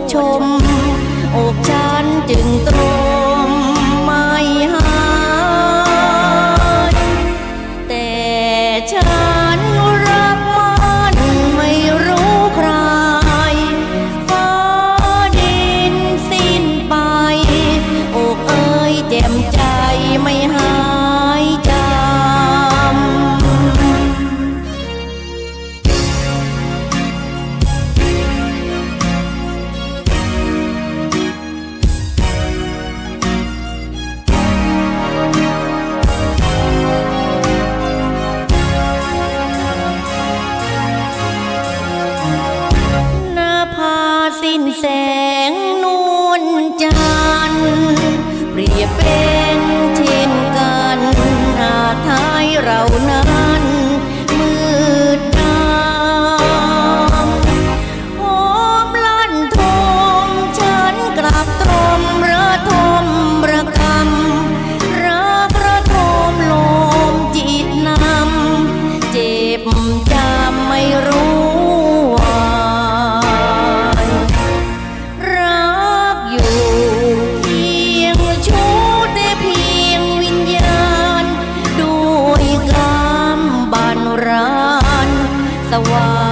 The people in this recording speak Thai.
ดชม อกฉันจึงตรง the one.